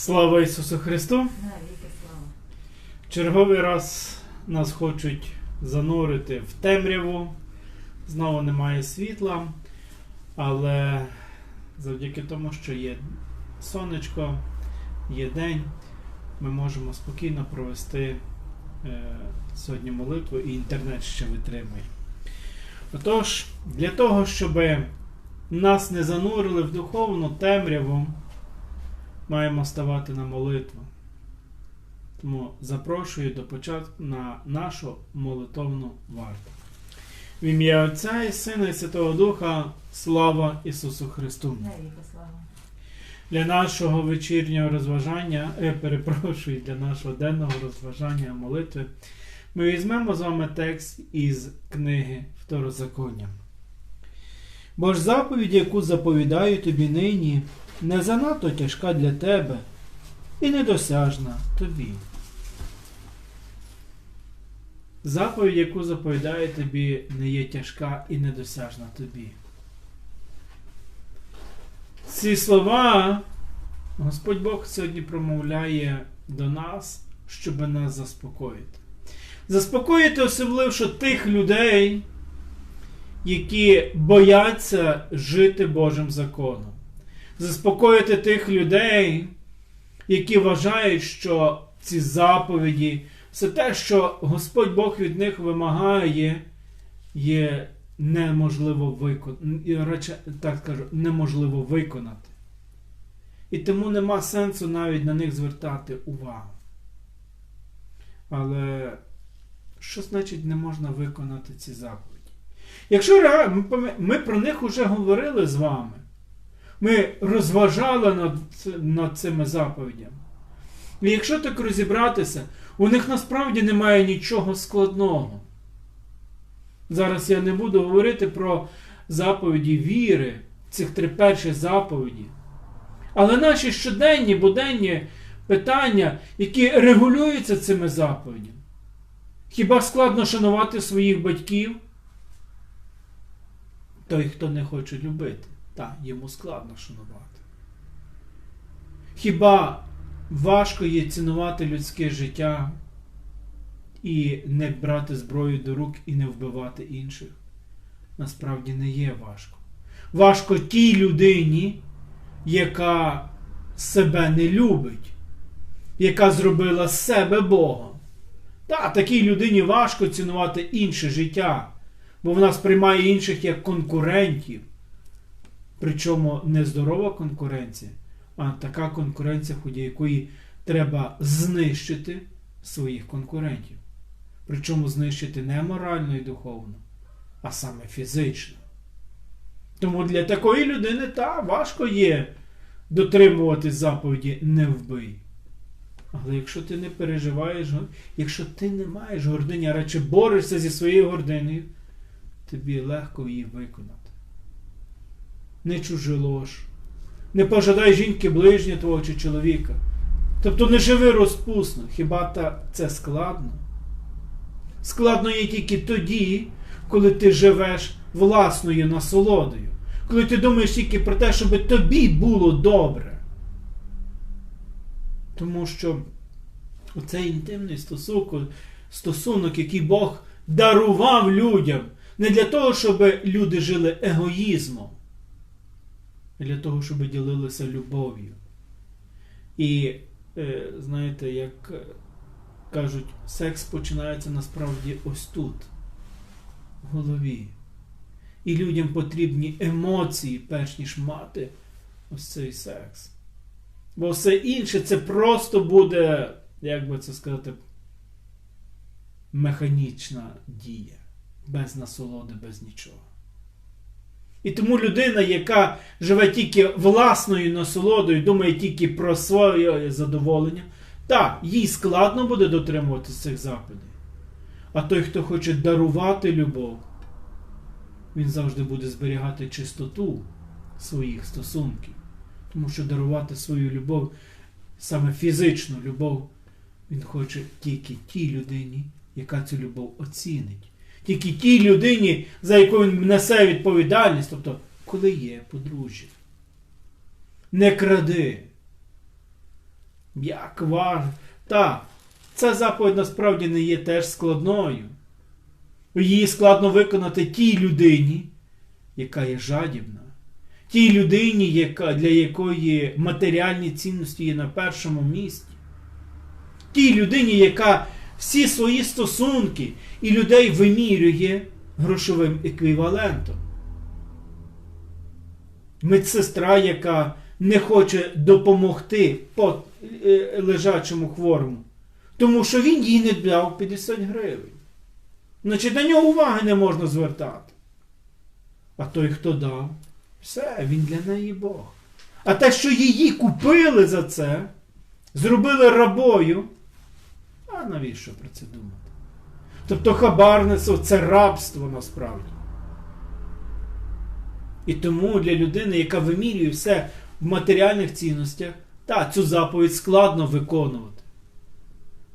Слава Ісусу Христу! Черговий раз нас хочуть занурити в темряву. Знову немає світла, але завдяки тому, що є сонечко, є день, ми можемо спокійно провести е, сьогодні молитву і інтернет ще витримує. Отож, для того, щоб нас не занурили в духовну темряву, маємо ставати на молитву. Тому запрошую до початку на нашу молитовну варту. В ім'я Отця і Сина і Святого Духа, слава Ісусу Христу! Для нашого вечірнього розважання, е, перепрошую, для нашого денного розважання молитви, ми візьмемо з вами текст із книги Второзаконня. Бо ж заповідь, яку заповідаю тобі нині, не занадто тяжка для тебе і недосяжна тобі. Заповідь, яку заповідаю тобі, не є тяжка і недосяжна тобі. Ці слова Господь Бог сьогодні промовляє до нас, щоб нас заспокоїти. Заспокоїти особливо тих людей, які бояться жити Божим законом. Заспокоїти тих людей, які вважають, що ці заповіді, все те, що Господь Бог від них вимагає, є неможливо виконати. Так скажу, неможливо виконати. І тому нема сенсу навіть на них звертати увагу. Але що значить не можна виконати ці заповіді? Якщо ми про них вже говорили з вами, ми розважали над, над цими заповідями. І якщо так розібратися, у них насправді немає нічого складного. Зараз я не буду говорити про заповіді віри, цих три перші заповіді. Але наші щоденні, буденні питання, які регулюються цими заповідями. Хіба складно шанувати своїх батьків? Той, хто не хоче любити, так, йому складно шанувати. Хіба важко є цінувати людське життя і не брати зброю до рук і не вбивати інших? Насправді не є важко. Важко тій людині, яка себе не любить, яка зробила себе Богом. Та, такій людині важко цінувати інше життя, бо вона сприймає інших як конкурентів. Причому не здорова конкуренція, а така конкуренція, в ході якої треба знищити своїх конкурентів. Причому знищити не морально і духовно, а саме фізично. Тому для такої людини та важко є дотримуватись заповіді не вбий. Але якщо ти не переживаєш, якщо ти не маєш гордині, а радше борешся зі своєю гординою, тобі легко її виконати. Не чужелож, не пожадай жінки ближнє твого чи чоловіка. Тобто не живи розпусно. Хіба та це складно? Складно є тільки тоді, коли ти живеш власною насолодою, коли ти думаєш тільки про те, щоб тобі було добре. Тому що оцей інтимний стосунок, стосунок, який Бог дарував людям, не для того, щоб люди жили егоїзмом, для того, щоб ділилися любов'ю. І е, знаєте, як кажуть, секс починається насправді ось тут, в голові. І людям потрібні емоції, перш ніж мати ось цей секс. Бо все інше це просто буде, як би це сказати, механічна дія, без насолоди, без нічого. І тому людина, яка живе тільки власною насолодою, думає тільки про своє задоволення, так, їй складно буде дотримуватися цих заповідей. А той, хто хоче дарувати любов, він завжди буде зберігати чистоту своїх стосунків. Тому що дарувати свою любов, саме фізичну любов, він хоче тільки тій людині, яка цю любов оцінить. Тільки тій людині, за яку він несе відповідальність, тобто, коли є подружжя. Не кради. Як важ... Так, ця заповідь насправді не є теж складною. Її складно виконати тій людині, яка є жадібна, тій людині, яка, для якої матеріальні цінності є на першому місці, тій людині, яка всі свої стосунки і людей вимірює грошовим еквівалентом. Медсестра, яка не хоче допомогти по е, лежачому хворому, тому що він їй не дав 50 гривень. Значить, на нього уваги не можна звертати. А той, хто дав, все, він для неї Бог. А те, що її купили за це, зробили рабою, навіщо про це думати? Тобто хабарництво це рабство насправді. І тому для людини, яка вимірює все в матеріальних цінностях, та, цю заповідь складно виконувати.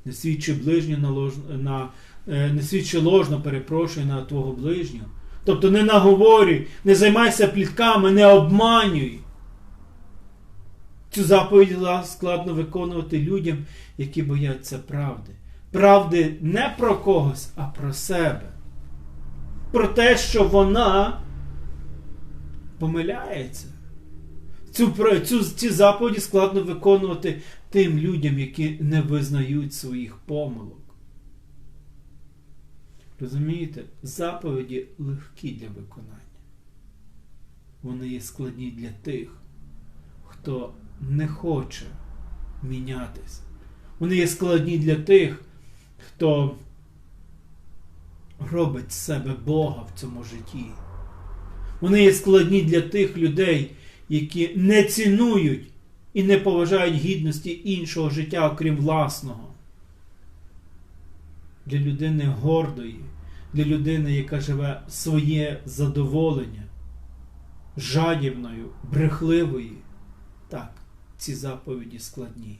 Не свідчи ближню на, лож... на е, не свідчи ложно, перепрошую на твого ближнього. Тобто не наговорюй, не займайся плітками, не обманюй. Цю заповідь складно виконувати людям, які бояться правди. Правди не про когось, а про себе. Про те, що вона помиляється. Цю, цю, Ці заповіді складно виконувати тим людям, які не визнають своїх помилок. Розумієте, заповіді легкі для виконання. Вони є складні для тих, хто не хоче мінятися. Вони є складні для тих, хто робить з себе Бога в цьому житті. Вони є складні для тих людей, які не цінують і не поважають гідності іншого життя, окрім власного. Для людини гордої, для людини, яка живе своє задоволення, жадібною, брехливої. Так, ці заповіді складні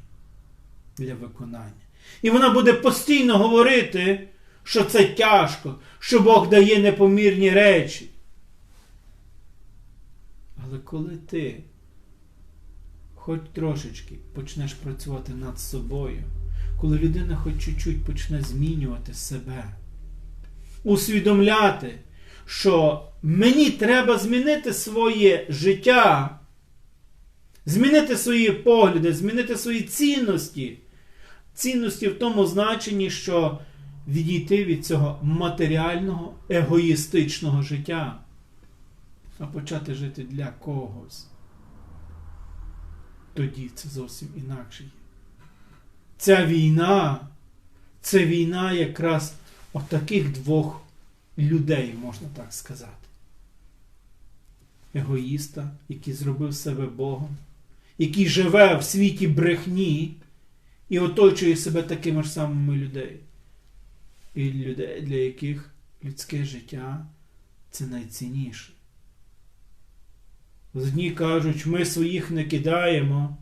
для виконання. І вона буде постійно говорити, що це тяжко, що Бог дає непомірні речі. Але коли ти хоч трошечки почнеш працювати над собою, коли людина хоч чуть-чуть почне змінювати себе, усвідомляти, що мені треба змінити своє життя, змінити свої погляди, змінити свої цінності. Цінності в тому значенні, що відійти від цього матеріального, егоїстичного життя а почати жити для когось. Тоді це зовсім інакше є. Ця війна, це війна якраз отаких двох людей, можна так сказати. Егоїста, який зробив себе Богом, який живе в світі брехні і оточує себе такими ж самими людей. І людей, для яких людське життя це найцінніше. Одні кажуть, ми своїх не кидаємо.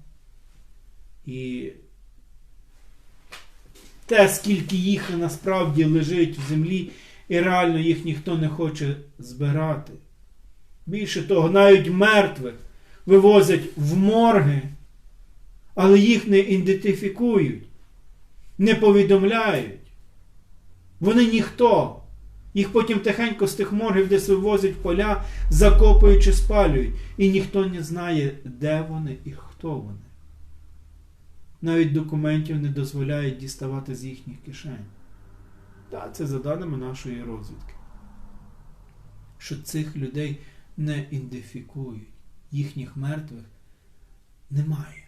І те, скільки їх насправді лежить в землі, і реально їх ніхто не хоче збирати. Більше того, навіть мертвих вивозять в морги, але їх не ідентифікують, не повідомляють. Вони ніхто. Їх потім тихенько з тих моргів десь вивозять в поля, закопуючи, спалюють. І ніхто не знає, де вони і хто вони. Навіть документів не дозволяють діставати з їхніх кишень. Так, це за даними нашої розвідки. Що цих людей не ідентифікують, їхніх мертвих немає.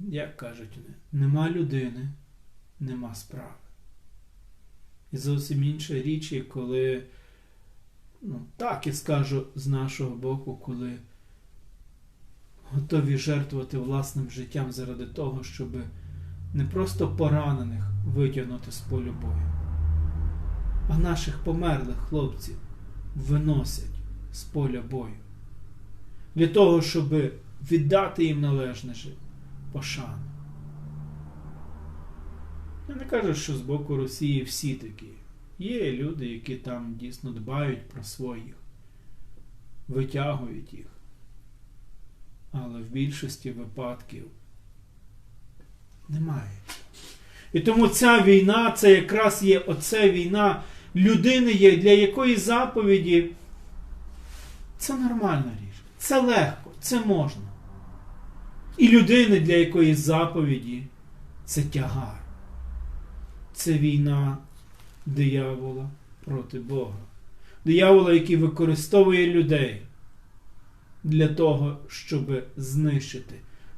Як кажуть вони, нема людини, нема справи. І зовсім інша річ коли, ну, так і скажу з нашого боку, коли готові жертвувати власним життям заради того, щоб не просто поранених витягнути з полю бою, а наших померлих хлопців виносять з поля бою. Для того, щоб віддати їм належне пошану. Я не кажу, що з боку Росії всі такі. Є люди, які там дійсно дбають про своїх, витягують їх. Але в більшості випадків Немає. І тому ця війна це якраз є оце війна людини, є, для якої заповіді це нормальна річ. Це легко, це можна. І людини, для якої заповіді це тягар. Це війна диявола проти Бога. Диявола, який використовує людей для того, щоб знищити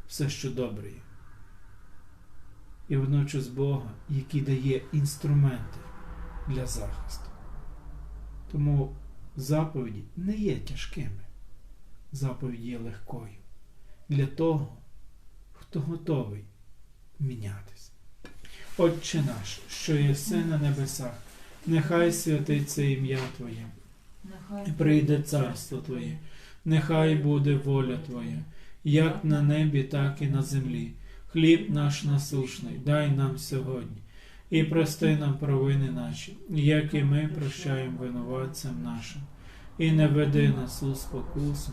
все, що добре. І водночас Бога, який дає інструменти для захисту. Тому заповіді не є тяжкими. Заповідь є легкою для того, хто готовий мінятися. Отче наш, що єси на небесах, нехай святиться ім'я Твоє, Нехай прийде царство Твоє, нехай буде воля Твоя, як на небі, так і на землі. Хліб наш насушний, дай нам сьогодні, і прости нам провини наші, як і ми прощаємо винуватцям нашим. І не веди нас у спокусу,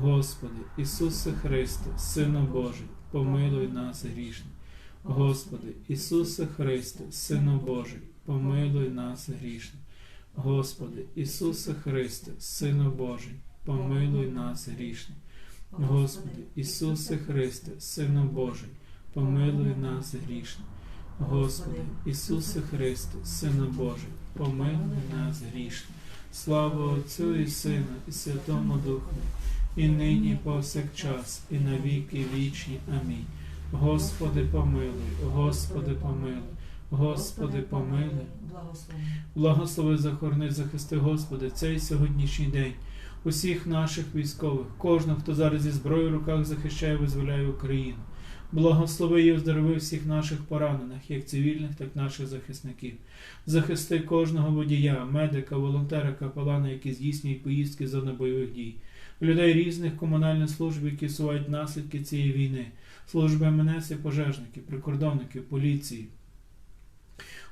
Господи, Ісусе Христе, Сину Божий, помилуй нас грішних. Господи, Ісусе Христе, Сину Божий, помилуй нас грішних. Господи, Ісусе Христе, Сину Божий, помилуй нас грішних. Господи, Ісусе Христе, Сину Божий, помилуй нас грішних. Господи, Ісусе Христе, Сину Божий, помилуй нас грішних. Слава Отцю і Сину, і Святому Духу, і нині, повсякчас, і на віки вічні. Амінь. Господи, помилуй, Господи, помилуй, Господи, помилуй. Благослови. Захорони, захисти, Господи, цей сьогоднішній день. Усіх наших військових, кожного, хто зараз зі зброєю в руках захищає, визволяє Україну. Благослови і оздорови всіх наших поранених, як цивільних, так і наших захисників. Захисти кожного водія, медика, волонтера, капелана, які здійснюють поїздки з зони бойових дій, людей різних комунальних служб, які сувають наслідки цієї війни, служби МНС і пожежників, прикордонників, поліції,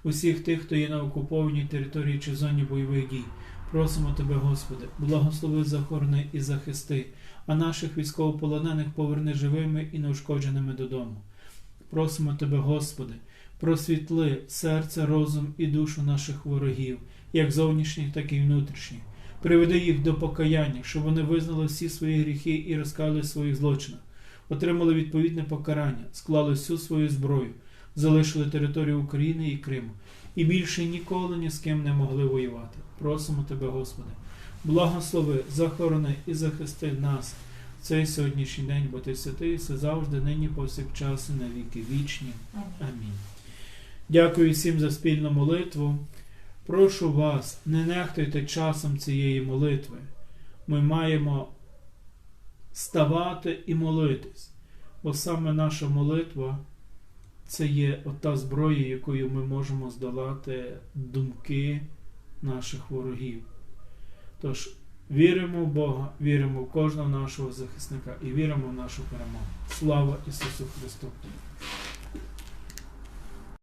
усіх тих, хто є на окупованій території чи зоні бойових дій. Просимо Тебе, Господи, благослови, захорони і захисти, а наших військовополонених поверни живими і неушкодженими додому. Просимо Тебе, Господи, просвітли серце, розум і душу наших ворогів, як зовнішніх, так і внутрішніх. Приведи їх до покаяння, щоб вони визнали всі свої гріхи і розкали в своїх злочинах, отримали відповідне покарання, склали всю свою зброю, залишили територію України і Криму і більше ніколи ні з ким не могли воювати. Просимо Тебе, Господи, благослови, захорони і захисти нас в цей сьогоднішній день, бо Ти святий, все завжди, нині повсякчас і на віки вічні. Амінь. Дякую всім за спільну молитву. Прошу вас, не нехтуйте часом цієї молитви. Ми маємо ставати і молитись, бо саме наша молитва це є ота зброя, якою ми можемо здолати думки наших ворогів. Тож віримо в Бога, віримо в кожного нашого захисника і віримо в нашу перемогу. Слава Ісусу Христу!